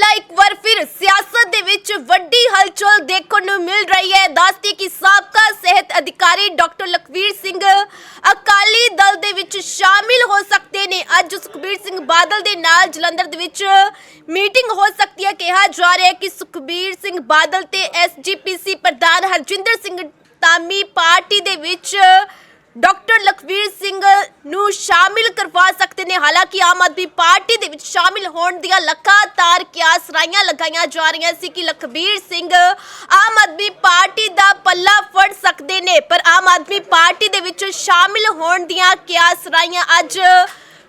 ਪਹਿਲਾਂ ਇੱਕ ਵਾਰ ਫਿਰ ਸਿਆਸਤ ਦੇ ਵਿੱਚ ਵੱਡੀ ਹਲਚਲ ਦੇਖਣ ਨੂੰ ਮਿਲ ਰਹੀ ਹੈ। ਦੱਸਦੀ ਕਿ ਸਾਬਕਾ ਸਿਹਤ ਅਧਿਕਾਰੀ ਡਾਕਟਰ ਲਖਵੀਰ ਸਿੰਘ ਅਕਾਲੀ ਦਲ ਦੇ ਵਿੱਚ ਸ਼ਾਮਿਲ ਹੋ ਸਕਦੇ ਨੇ। ਅੱਜ ਸੁਖਬੀਰ ਸਿੰਘ ਬਾਦਲ ਦੇ ਨਾਲ ਜਲੰਧਰ ਦੇ ਵਿੱਚ ਮੀਟਿੰਗ ਹੋ ਸਕਦੀ ਹੈ। ਕਿਹਾ ਜਾ ਰਿਹਾ ਹੈ ਕਿ ਸੁਖਬੀਰ ਸਿੰਘ ਬਾਦਲ ਤੇ ਐਸਜੀਪੀਸੀ ਪ੍ਰਧਾਨ ਹਰਜਿੰਦਰ ਸਿੰਘ ਤਾਮੀ ਪਾਰਟੀ ਦੇ ਵਿੱਚ ਡਾਕਟਰ ਲਖਵੀਰ ਸਿੰਘ ਨੂੰ ਸ਼ਾਮਿਲ ਕਰਵਾ ਸਕਦੇ ਨੇ। ਹਾਲਾਂਕਿ ਆਮ ਆਦਮੀ ਪਾਰਟੀ ਦੇ ਵਿੱਚ ਸ਼ਾਮਿਲ ਹੋਣ ਦੀਆਂ ਲਗਾਤਾਰ ਕਿਆਸ ਰਾਈਆਂ ਲਗਾਈਆਂ ਜਾ ਰਹੀਆਂ ਸੀ ਕਿ ਲਖਵੀਰ ਸਿੰਘ ਆਮ ਆਦਮੀ ਪਾਰਟੀ ਦਾ ਪੱਲਾ ਫੜ ਸਕਦੇ ਨੇ, ਪਰ ਆਮ ਆਦਮੀ ਪਾਰਟੀ ਦੇ ਵਿੱਚ ਸ਼ਾਮਿਲ ਹੋਣ ਦੀਆਂ ਕਿਆਸ ਰਾਈਆਂ ਅੱਜ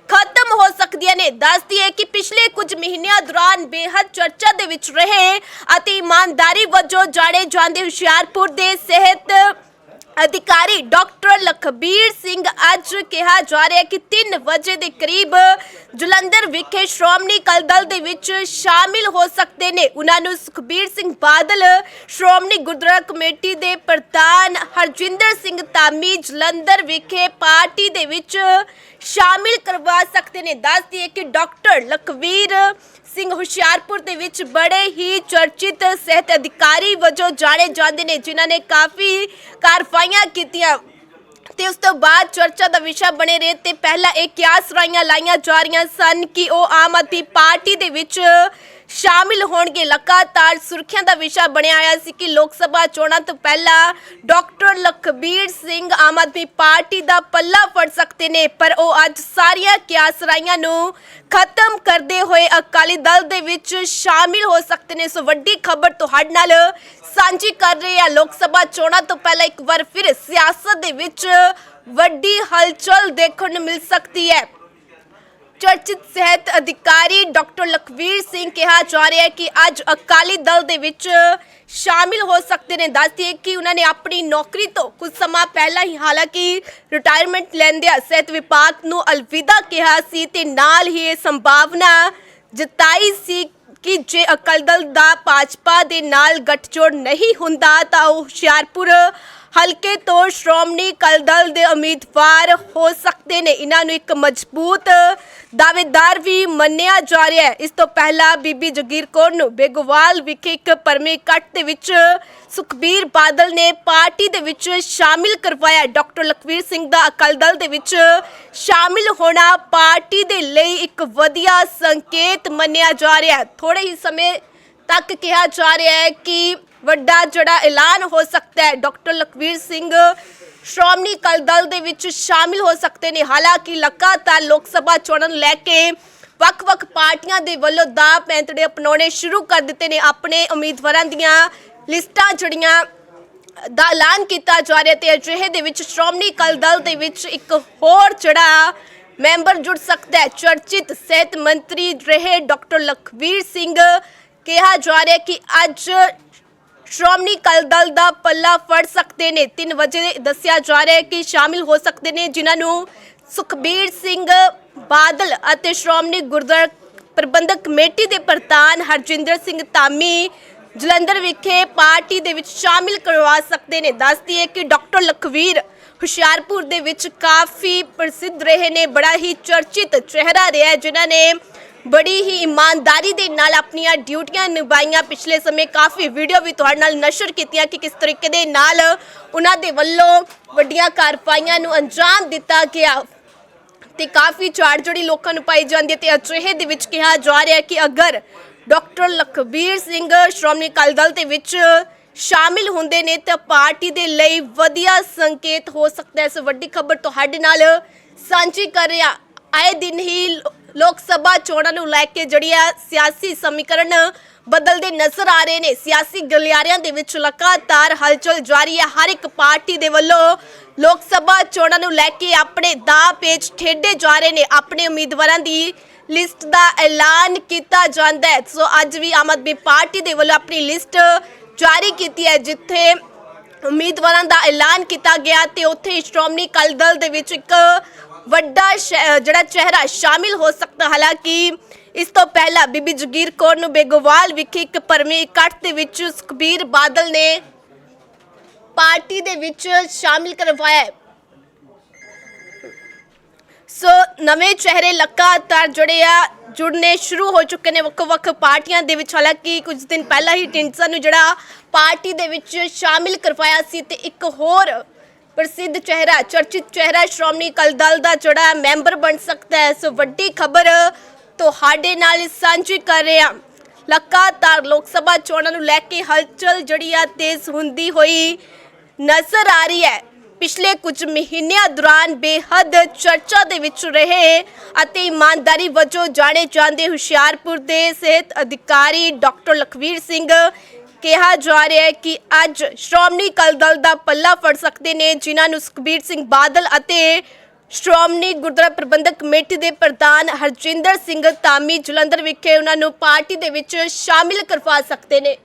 ਖਤਮ ਹੋ ਸਕਦੀਆਂ ਨੇ। ਦੱਸਦੀ ਹੈ ਕਿ ਪਿਛਲੇ ਕੁਝ ਮਹੀਨਿਆਂ ਦੌਰਾਨ ਬੇਹੱਦ ਚਰਚਾ ਦੇ ਵਿੱਚ ਰਹੇ ਅਤੇ ਇਮਾਨਦਾਰੀ ਵਜੋਂ ਜਾਣੇ ਜਾਂਦੇ ਹੁਸ਼ਿਆਰਪੁਰ ਦੇ ਸਿਹਤ ਅਧਿਕਾਰੀ ਡਾਕਟਰ ਲਖਬੀਰ ਸਿੰਘ ਅੱਜ ਕਿਹਾ ਜਾ ਰਿਹਾ ਕਿ 3 ਵਜੇ ਦੇ ਕਰੀਬ ਜਲੰਧਰ ਵਿਖੇ ਸ਼੍ਰੋਮਣੀ ਅਕਾਲੀ ਦਲ ਦੇ ਵਿੱਚ ਸ਼ਾਮਿਲ ਹੋ ਸਕਦੇ ਨੇ। ਉਹਨਾਂ ਨੂੰ ਸੁਖਬੀਰ ਸਿੰਘ ਬਾਦਲ, ਸ਼੍ਰੋਮਣੀ ਗੁਰਦੁਆਰਾ ਕਮੇਟੀ ਦੇ ਪ੍ਰਧਾਨ ਹਰਜਿੰਦਰ ਸਿੰਘ ਤਾਮੀ ਜਲੰਧਰ ਵਿਖੇ ਪਾਰਟੀ ਦੇ ਵਿੱਚ ਸ਼ਾਮਿਲ ਕਰਵਾ ਸਕਦੇ ਨੇ। ਦੱਸਦੀ ਹੈ ਕਿ ਡਾਕਟਰ ਲਖਵੀਰ ਸਿੰਘ ਹੁਸ਼ਿਆਰਪੁਰ ਦੇ ਵਿੱਚ ਬੜੇ ਹੀ ਚਰਚਿਤ ਸਿਹਤ ਅਧਿਕਾਰੀ ਵਜੋਂ ਜਾਣੇ ਜਾਂਦੇ ਨੇ, ਜਿਨ੍ਹਾਂ ਨੇ ਕਾਫੀ ਕਾਰਵਾਈਆਂ ਕੀਤੀਆਂ। ਤੇ ਉਸ ਤੋਂ ਬਾਅਦ ਚਰਚਾ ਦਾ ਵਿਸ਼ਾ ਬਣੇ ਰਹੇ ਤੇ ਪਹਿਲਾਂ ਇਹ ਕਿਆਸ ਰਾਈਆਂ ਲਾਈਆਂ ਜਾ ਰਹੀਆਂ ਸਨ ਕਿ ਉਹ ਆਮ ਆਦਮੀ ਪਾਰਟੀ ਦੇ ਵਿੱਚ ਸ਼ਾਮਿਲ ਹੋਣਗੇ। ਲਗਾਤਾਰ ਸੁਰਖੀਆਂ ਦਾ ਵਿਸ਼ਾ ਬਣਿਆ ਆਇਆ ਸੀ ਕਿ ਲੋਕ ਸਭਾ ਚੋਣਾਂ ਤੋਂ ਪਹਿਲਾਂ ਡਾਕਟਰ ਲਖਬੀਰ ਸਿੰਘ ਆਮ ਆਦਮੀ ਪਾਰਟੀ ਦਾ ਪੱਲਾ ਫੜ ਸਕਦੇ ਨੇ, ਪਰ ਉਹ ਅੱਜ ਸਾਰੀਆਂ ਕਿਆਸ ਨੂੰ ਖਤਮ ਕਰਦੇ ਹੋਏ ਅਕਾਲੀ ਦਲ ਦੇ ਵਿੱਚ ਸ਼ਾਮਿਲ ਹੋ ਸਕਦੇ ਨੇ। ਸੋ ਵੱਡੀ ਖਬਰ ਤੁਹਾਡੇ ਨਾਲ ਸਾਂਝੀ ਕਰ ਰਹੇ ਆ ਲੋਕ ਸਭਾ ਚੋਣਾਂ ਤੋਂ ਪਹਿਲਾਂ ਇੱਕ ਵਾਰ ਫਿਰ ਸਿਆਸਤ ਦੇ ਵਿੱਚ ਵੱਡੀ ਹਲਚਲ ਦੇਖਣ ਨੂੰ ਮਿਲ ਸਕਦੀ ਹੈ। ਚਰਚਿਤ ਸਿਹਤ ਅਧਿਕਾਰੀ ਡਾਕਟਰ ਲਖਵੀਰ ਸਿੰਘ ਕਿਹਾ ਜਾ ਰਿਹਾ ਹੈ ਕਿ ਅੱਜ ਅਕਾਲੀ ਦਲ ਦੇ ਵਿੱਚ ਸ਼ਾਮਿਲ ਹੋ ਸਕਦੇ ਨੇ। ਦੱਸਦੀ ਹੈ ਕਿ ਉਹਨਾਂ ਨੇ ਆਪਣੀ ਨੌਕਰੀ ਤੋਂ ਕੁਝ ਸਮਾਂ ਪਹਿਲਾਂ ਹੀ ਹਾਲਾਂਕਿ ਰਿਟਾਇਰਮੈਂਟ ਲੈਂਦਿਆਂ ਸਿਹਤ ਵਿਭਾਗ ਨੂੰ ਅਲਵਿਦਾ ਕਿਹਾ ਸੀ ਤੇ ਨਾਲ ਹੀ ਇਹ ਸੰਭਾਵਨਾ ਜਤਾਈ ਸੀ ਕਿ ਜੇ ਅਕਾਲੀ ਦਲ ਦਾ ਭਾਜਪਾ ਦੇ ਨਾਲ ਗੱਠਜੋੜ ਨਹੀਂ ਹੁੰਦਾ ਤਾਂ ਉਹ ਹੁਸ਼ਿਆਰਪੁਰ ਹਲਕੇ ਤੋਂ ਸ਼੍ਰੋਮਣੀ ਅਕਾਲੀ ਦਲ ਦੇ ਉਮੀਦਵਾਰ ਹੋ ਸਕਦੇ ਨੇ। ਇਹਨਾਂ ਨੂੰ ਇੱਕ ਮਜ਼ਬੂਤ ਦਾਅਵੇਦਾਰ ਵੀ ਮੰਨਿਆ ਜਾ ਰਿਹਾ ਹੈ। ਇਸ ਤੋਂ ਪਹਿਲਾਂ ਬੀਬੀ ਜਗੀਰ ਕੌਰ ਨੂੰ ਬੇਗਵਾਲ ਵਿਖੇ ਇੱਕ ਪਰਮੇ ਕੱਟ ਦੇ ਵਿੱਚ ਸੁਖਬੀਰ ਬਾਦਲ ਨੇ ਪਾਰਟੀ ਦੇ ਵਿੱਚ ਸ਼ਾਮਿਲ ਕਰਵਾਇਆ। ਡਾਕਟਰ ਲਖਵੀਰ ਸਿੰਘ ਦਾ ਅਕਾਲੀ ਦਲ ਦੇ ਵਿੱਚ ਸ਼ਾਮਿਲ ਹੋਣਾ ਪਾਰਟੀ ਦੇ ਲਈ ਇੱਕ ਵਧੀਆ ਸੰਕੇਤ ਮੰਨਿਆ ਜਾ ਰਿਹਾ ਹੈ। ਥੋੜੇ ਹੀ ਸਮੇਂ ਤੱਕ ਕਿਹਾ ਜਾ ਰਿਹਾ ਹੈ ਕਿ ਵੱਡਾ ਜਿਹੜਾ ਐਲਾਨ ਹੋ ਸਕਦਾ ਹੈ। ਡਾਕਟਰ ਲਖਵੀਰ ਸਿੰਘ ਸ਼੍ਰੋਮਣੀ ਅਕਾਲੀ ਦਲ ਦੇ ਵਿੱਚ ਸ਼ਾਮਿਲ ਹੋ ਸਕਦੇ ਨੇ। ਹਾਲਾਂਕਿ ਲਗਾਤਾਰ ਲੋਕ ਸਭਾ ਚੋਣਾਂ ਨੂੰ ਲੈ ਕੇ ਵੱਖ-ਵੱਖ ਪਾਰਟੀਆਂ ਦੇ ਵੱਲੋਂ ਦਾ ਪੈਂਤੜੇ ਅਪਣਾਉਣੇ ਸ਼ੁਰੂ ਕਰ ਦਿੱਤੇ ਨੇ। ਆਪਣੇ ਉਮੀਦਵਾਰਾਂ ਦੀਆਂ ਲਿਸਟਾਂ ਜਿਹੜੀਆਂ ਦਾ ਐਲਾਨ ਕੀਤਾ ਜਾ ਰਿਹਾ ਤੇ ਅਜਿਹੇ ਦੇ ਵਿੱਚ ਸ਼੍ਰੋਮਣੀ ਅਕਾਲੀ ਦਲ ਦੇ ਵਿੱਚ ਇੱਕ ਹੋਰ ਜਿਹੜਾ ਮੈਂਬਰ ਜੁੜ ਸਕਦਾ ਹੈ। ਚਰਚਿਤ ਸਿਹਤ ਮੰਤਰੀ ਰਹੇ ਡਾਕਟਰ ਲਖਵੀਰ ਸਿੰਘ। ਕਿਹਾ ਜਾ ਰਿਹਾ ਕਿ ਅੱਜ ਸ਼੍ਰੋਮਣੀ ਅਕਾਲੀ ਦਲ ਦਾ ਪੱਲਾ ਫੜ ਸਕਦੇ ਨੇ। 3 ਵਜੇ ਦੱਸਿਆ ਜਾ ਰਿਹਾ ਹੈ ਕਿ ਸ਼ਾਮਿਲ ਹੋ ਸਕਦੇ ਨੇ ਜਿਨ੍ਹਾਂ ਨੂੰ ਸੁਖਬੀਰ ਸਿੰਘ ਬਾਦਲ ਅਤੇ ਸ਼੍ਰੋਮਣੀ ਗੁਰਦੁਆਰਾ ਪ੍ਰਬੰਧਕ ਕਮੇਟੀ ਦੇ ਪ੍ਰਧਾਨ ਹਰਜਿੰਦਰ ਸਿੰਘ ਧਾਮੀ ਜਲੰਧਰ ਵਿਖੇ ਪਾਰਟੀ ਦੇ ਵਿੱਚ ਸ਼ਾਮਿਲ ਕਰਵਾ ਸਕਦੇ ਨੇ। ਦੱਸਦੀ ਹੈ ਕਿ ਡਾਕਟਰ ਲਖਵੀਰ ਹੁਸ਼ਿਆਰਪੁਰ ਦੇ ਵਿੱਚ ਕਾਫੀ ਪ੍ਰਸਿੱਧ ਰਹੇ ਨੇ। ਬੜਾ ਹੀ ਚਰਚਿਤ ਚਿਹਰਾ ਰਿਹਾ ਜਿਨ੍ਹਾਂ ਨੇ ਬੜੀ ਹੀ ਇਮਾਨਦਾਰੀ ਦੇ ਨਾਲ ਆਪਣੀਆਂ ਡਿਊਟੀਆਂ ਨਿਭਾਈਆਂ। ਪਿਛਲੇ ਸਮੇਂ ਕਾਫੀ ਵੀਡੀਓ ਵੀ ਤੁਹਾਡੇ ਨਾਲ ਨਸ਼ਰ ਕੀਤੀਆਂ ਕਿ ਕਿਸ ਤਰੀਕੇ ਦੇ ਨਾਲ ਉਹਨਾਂ ਦੇ ਵੱਲੋਂ ਵੱਡੀਆਂ ਕਾਰਵਾਈਆਂ ਨੂੰ ਅੰਜਾਮ ਦਿੱਤਾ ਗਿਆ ਤੇ ਕਾਫੀ ਝਾੜ ਜਿਹੜੀ ਲੋਕਾਂ ਨੂੰ ਪਾਈ ਜਾਂਦੀ ਹੈ ਤੇ ਅਜਿਹੇ ਦੇ ਵਿੱਚ ਕਿਹਾ ਜਾ ਰਿਹਾ ਕਿ ਅਗਰ ਡਾਕਟਰ ਲਖਬੀਰ ਸਿੰਘ ਸ਼੍ਰੋਮਣੀ ਅਕਾਲੀ ਦਲ ਦੇ ਵਿੱਚ ਸ਼ਾਮਿਲ ਹੁੰਦੇ ਨੇ ਤਾਂ ਪਾਰਟੀ ਦੇ ਲਈ ਵਧੀਆ ਸੰਕੇਤ ਹੋ ਸਕਦਾ ਹੈ। ਇਸ ਵੱਡੀ ਖਬਰ ਤੁਹਾਡੇ ਨਾਲ ਸਾਂਝੀ ਕਰ ਰਿਹਾ। ਆਏ ਦਿਨ ਹੀ ਲੋਕ ਸਭਾ ਚੋਣਾਂ ਨੂੰ ਲੈ ਕੇ ਜਿਹੜੀ ਹੈ ਸਿਆਸੀ ਸਮੀਕਰਨ ਬਦਲਦੇ ਨਜ਼ਰ ਆ ਰਹੇ ਨੇ। ਸਿਆਸੀ ਗਲਿਆਰਿਆਂ ਦੇ ਵਿੱਚ ਲਗਾਤਾਰ ਹਲਚਲ ਜਾਰੀ ਹੈ। ਹਰ ਇੱਕ ਪਾਰਟੀ ਦੇ ਵੱਲੋਂ ਲੋਕ ਸਭਾ ਚੋਣਾਂ ਨੂੰ ਲੈ ਕੇ ਆਪਣੇ ਦਾ ਪੇਚ ਠੇਡੇ ਜਾ ਰਹੇ ਨੇ। ਆਪਣੇ ਉਮੀਦਵਾਰਾਂ ਦੀ ਲਿਸਟ ਦਾ ਐਲਾਨ ਕੀਤਾ ਜਾਂਦਾ ਹੈ। ਸੋ ਅੱਜ ਵੀ ਆਮ ਆਦਮੀ ਪਾਰਟੀ ਦੇ ਵੱਲੋਂ ਆਪਣੀ ਲਿਸਟ ਜਾਰੀ ਕੀਤੀ ਹੈ, ਜਿੱਥੇ ਉਮੀਦਵਾਰਾਂ ਦਾ ਐਲਾਨ ਕੀਤਾ ਗਿਆ ਤੇ ਉੱਥੇ ਹੀ ਸ਼੍ਰੋਮਣੀ ਅਕਾਲੀ ਦਲ ਦੇ ਵਿੱਚ ਇੱਕ ਵੱਡਾ ਜਿਹੜਾ ਚਿਹਰਾ ਸ਼ਾਮਿਲ ਹੋ ਸਕਦਾ। ਹਾਲਾਂਕਿ ਇਸ ਤੋਂ ਪਹਿਲਾਂ ਬੀਬੀ ਜਗੀਰ ਕੌਰ ਨੂੰ ਬੇਗੋਵਾਲ ਵਿਖੇ ਇੱਕ ਪਰਮੇ ਇਕੱਠ ਦੇ ਵਿੱਚ ਸੁਖਬੀਰ ਬਾਦਲ ਨੇ ਪਾਰਟੀ ਦੇ ਵਿੱਚ ਸ਼ਾਮਿਲ ਕਰਵਾਇਆ ਸੋ ਨਵੇਂ ਚਿਹਰੇ ਲਗਾਤਾਰ ਜਿਹੜੇ ਆ, ਜੁੜਨੇ ਸ਼ੁਰੂ ਹੋ ਚੁੱਕੇ ਨੇ ਵੱਖ-ਵੱਖ ਪਾਰਟੀਆਂ ਦੇ ਵਿੱਚ। ਹਾਲਾਂਕਿ ਕੁਝ ਦਿਨ ਪਹਿਲਾਂ ਹੀ ਢਿੰਡਸਾ ਨੂੰ ਜਿਹੜਾ ਪਾਰਟੀ ਦੇ ਵਿੱਚ ਸ਼ਾਮਿਲ ਕਰਵਾਇਆ ਸੀ ਤੇ ਇੱਕ ਹੋਰ ਪ੍ਰਸਿੱਧ ਚਿਹਰਾ, ਚਰਚਿਤ ਚਿਹਰਾ ਸ਼੍ਰੋਮਣੀ ਅਕਾਲੀ ਦਲ ਦਾ ਜਿਹੜਾ ਮੈਂਬਰ ਬਣ ਸਕਦਾ ਹੈ। ਸੋ ਵੱਡੀ ਖਬਰ ਤੁਹਾਡੇ ਨਾਲ ਸਾਂਝੀ ਕਰ ਰਹੇ ਹਾਂ। ਲਗਾਤਾਰ ਲੋਕ ਸਭਾ ਚੋਣਾਂ ਨੂੰ ਲੈ ਕੇ ਹਲਚਲ ਜਿਹੜੀ ਆ ਤੇਜ਼ ਹੁੰਦੀ ਹੋਈ ਨਜ਼ਰ ਆ ਰਹੀ ਹੈ। ਪਿਛਲੇ ਕੁਝ ਮਹੀਨਿਆਂ ਦੌਰਾਨ ਬੇਹੱਦ ਚਰਚਾ ਦੇ ਵਿੱਚ ਰਹੇ ਅਤੇ ਇਮਾਨਦਾਰੀ ਵਜੋਂ ਜਾਣੇ ਜਾਂਦੇ ਹੁਸ਼ਿਆਰਪੁਰ ਦੇ ਸਿਹਤ ਅਧਿਕਾਰੀ ਡਾਕਟਰ ਲਖਵੀਰ ਸਿੰਘ ਕਿਹਾ ਜਾ ਰਿਹਾ ਹੈ ਕਿ ਅੱਜ ਸ਼੍ਰੋਮਣੀ ਅਕਾਲੀ ਦਲ ਦਾ ਪੱਲਾ ਫੜ ਸਕਦੇ ਨੇ, ਜਿਨ੍ਹਾਂ ਨੂੰ ਸੁਖਬੀਰ ਸਿੰਘ ਬਾਦਲ ਅਤੇ ਸ਼੍ਰੋਮਣੀ ਗੁਰਦੁਆਰਾ ਪ੍ਰਬੰਧਕ ਕਮੇਟੀ ਦੇ ਪ੍ਰਧਾਨ ਹਰਜਿੰਦਰ ਸਿੰਘ ਧਾਮੀ ਜਲੰਧਰ ਵਿਖੇ ਉਹਨਾਂ ਨੂੰ ਪਾਰਟੀ ਦੇ ਵਿੱਚ ਸ਼ਾਮਿਲ ਕਰਵਾ ਸਕਦੇ ਨੇ।